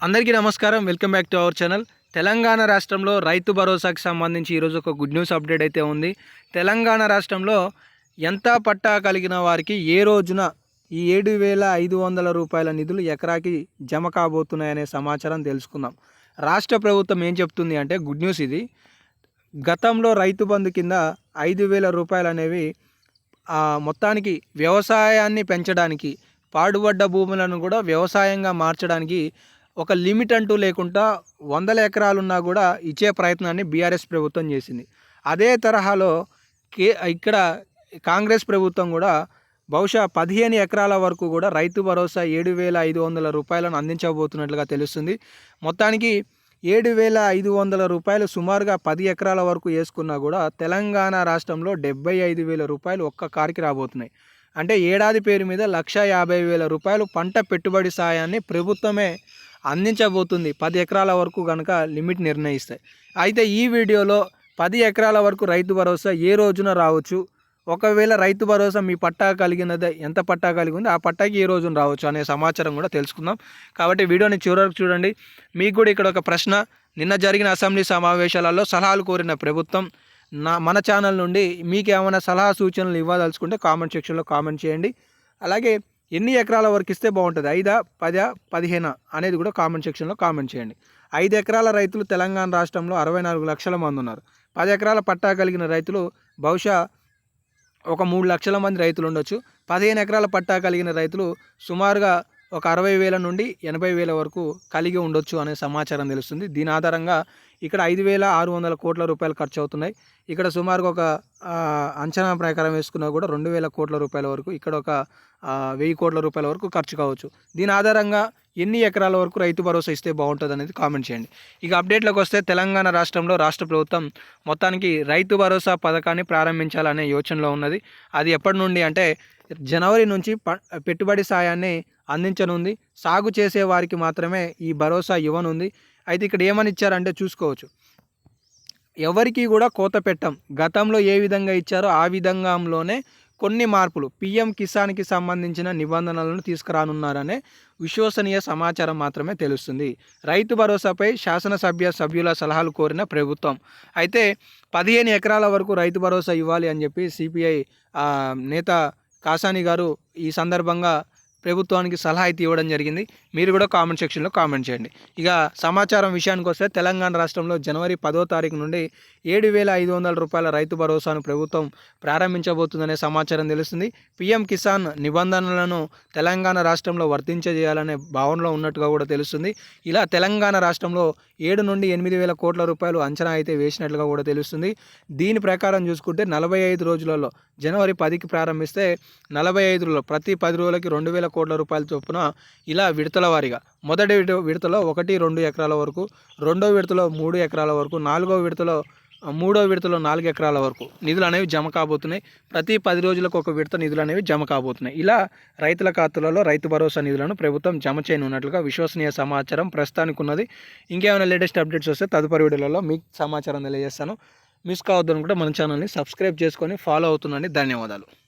అందరికీ నమస్కారం. Welcome back to our channel. Telangana రాష్ట్రంలో రైతు భరోసాకి సంబంధించి ఈరోజు ఒక గుడ్ న్యూస్ అప్డేట్ అయితే ఉంది. తెలంగాణ రాష్ట్రంలో ఎంత పట్టా కలిగిన వారికి ఏ రోజున ఈ ఏడు వేల ఐదు వందల రూపాయల నిధులు ఎకరాకి జమ కాబోతున్నాయనే సమాచారం తెలుసుకుందాం. రాష్ట్ర ప్రభుత్వం ఏం చెప్తుంది అంటే గుడ్ న్యూస్ ఇది. గతంలో రైతు బంధు కింద ఐదు వేల రూపాయలు అనేవి ఆ, మొత్తానికి వ్యవసాయాన్ని పెంచడానికి పాడుబడ్డ భూములను కూడా వ్యవసాయంగా మార్చడానికి ఒక లిమిట్ అంటూ లేకుండా వందల ఎకరాలున్నా కూడా ఇచ్చే ప్రయత్నాన్ని బీఆర్ఎస్ ప్రభుత్వం చేసింది. అదే తరహాలో కే ఇక్కడ కాంగ్రెస్ ప్రభుత్వం కూడా బహుశా పదిహేను ఎకరాల వరకు కూడా రైతు భరోసా ఏడు వేల ఐదు వందల రూపాయలను అందించబోతున్నట్లుగా తెలుస్తుంది. మొత్తానికి ఏడు వేల ఐదు వందల రూపాయలు సుమారుగా పది ఎకరాల వరకు వేసుకున్నా కూడా తెలంగాణ రాష్ట్రంలో డెబ్బై ఐదు వేల రూపాయలు ఒక్క కారికి రాబోతున్నాయి. అంటే ఏడాది పేరు మీద లక్ష యాభై వేల రూపాయలు పంట పెట్టుబడి సాయాన్ని ప్రభుత్వమే అందించబోతుంది. పది ఎకరాల వరకు కనుక లిమిట్ నిర్ణయిస్తాయి. అయితే ఈ వీడియోలో పది ఎకరాల వరకు రైతు భరోసా ఏ రోజున రావచ్చు? ఒకవేళ రైతు భరోసా మీ పట్టా కలిగినది ఎంత పట్టా కలిగి ఉంది ఆ పట్టాకి ఏ రోజున రావచ్చు అనే సమాచారం కూడా తెలుసుకుందాం. కాబట్టి వీడియోని చివరకు చూడండి. మీకు కూడా ఇక్కడ ఒక ప్రశ్న. నిన్న జరిగిన అసెంబ్లీ సమావేశాలలో సలహాలు కోరిన ప్రభుత్వం నా మన ఛానల్ నుండి మీకు ఏమైనా సలహా సూచనలు ఇవ్వదలుచుకుంటే కామెంట్ సెక్షన్లో కామెంట్ చేయండి. అలాగే ఎన్ని ఎకరాల వరకు ఇస్తే బాగుంటుంది? ఐదా పదా పదిహేనా అనేది కూడా కామెంట్ సెక్షన్లో కామెంట్ చేయండి. ఐదు ఎకరాల రైతులు తెలంగాణ రాష్ట్రంలో అరవై నాలుగు లక్షల మంది ఉన్నారు. పది ఎకరాల పట్టా కలిగిన రైతులు బహుశా ఒక మూడు లక్షల మంది రైతులు ఉండొచ్చు. పదిహేను ఎకరాల పట్టా కలిగిన రైతులు సుమారుగా ఒక అరవై వేల నుండి ఎనభై వేల వరకు కలిగి ఉండొచ్చు అనే సమాచారం తెలుస్తుంది. దీని ఆధారంగా ఇక్కడ ఐదు వేల ఆరు వందల కోట్ల రూపాయలు ఖర్చు అవుతున్నాయి ఇక్కడ సుమారుగా ఒక అంచనా ప్రకారం వేసుకున్నా కూడా రెండు వేల కోట్ల రూపాయల వరకు ఇక్కడ ఒక వెయ్యి కోట్ల రూపాయల వరకు ఖర్చు కావచ్చు. దీని ఆధారంగా ఎన్ని ఎకరాల వరకు రైతు భరోసా ఇస్తే బాగుంటుంది అనేది కామెంట్ చేయండి. ఇక అప్డేట్లోకి వస్తే తెలంగాణ రాష్ట్రంలో రాష్ట్ర ప్రభుత్వం మొత్తానికి రైతు భరోసా పథకాన్ని ప్రారంభించాలనే యోచనలో ఉన్నది. అది ఎప్పటి నుండి అంటే జనవరి నుంచి ప పెట్టుబడి సాయాన్ని అందించనుంది. సాగు చేసే వారికి మాత్రమే ఈ భరోసా ఇవ్వనుంది. అయితే ఇక్కడ ఏమని ఇచ్చారంటే చూసుకోవచ్చు. ఎవరికి కూడా కోత పెట్టం. గతంలో ఏ విధంగా ఇచ్చారో ఆ విధంగాలోనే కొన్ని మార్పులు. పిఎం కిసాన్కి సంబంధించిన నిబంధనలను తీసుకురానున్నారనే విశ్వసనీయ సమాచారం మాత్రమే తెలుస్తుంది. రైతు భరోసాపై శాసనసభ్య సభ్యుల సలహాలు కోరిన ప్రభుత్వం. అయితే పదిహేను ఎకరాల వరకు రైతు భరోసా ఇవ్వాలి అని చెప్పి సిపిఐ నేత కాసాని గారు ఈ సందర్భంగా ప్రభుత్వానికి సలహా అయితే ఇవ్వడం జరిగింది. మీరు కూడా కామెంట్ సెక్షన్లో కామెంట్ చేయండి. ఇక సమాచారం విషయానికి వస్తే తెలంగాణ రాష్ట్రంలో జనవరి పదో తారీఖు నుండి ఏడు వేల ఐదు వందల రూపాయల రైతు భరోసాను ప్రభుత్వం ప్రారంభించబోతుందనే సమాచారం తెలుస్తుంది. పీఎం కిసాన్ నిబంధనలను తెలంగాణ రాష్ట్రంలో వర్తించజేయాలనే భావనలో ఉన్నట్టుగా కూడా తెలుస్తుంది. ఇలా తెలంగాణ రాష్ట్రంలో ఏడు నుండి ఎనిమిది వేల కోట్ల రూపాయలు అంచనా అయితే వేసినట్లుగా కూడా తెలుస్తుంది. దీని ప్రకారం చూసుకుంటే నలభై ఐదు రోజులలో జనవరి పదికి ప్రారంభిస్తే నలభై ఐదులో ప్రతి పది రోజులకి రెండు వేల కోట్ల రూపాయల చొప్పున ఇలా విడతల వారీగా మొదటి విడతలో ఒకటి రెండు ఎకరాల వరకు రెండో విడతలో మూడు ఎకరాల వరకు నాలుగో విడతలో మూడో విడతలో నాలుగు ఎకరాల వరకు నిధులు అనేవి జమ కాబోతున్నాయి. ప్రతి పది రోజులకు ఒక విడత నిధులు అనేవి జమ కాబోతున్నాయి. ఇలా రైతుల ఖాతాలలో రైతు భరోసా నిధులను ప్రభుత్వం జమ చేయనున్నట్లుగా విశ్వసనీయ సమాచారం ప్రస్తుతానికి ఉన్నది. ఇంకేమైనా లేటెస్ట్ అప్డేట్స్ వస్తే తదుపరి వీడియోలలో మీకు సమాచారం తెలియజేస్తాను. మిస్ కావద్దు అనుకుంటే మన ఛానల్ని సబ్స్క్రైబ్ చేసుకొని ఫాలో అవుతుండండి. ధన్యవాదాలు.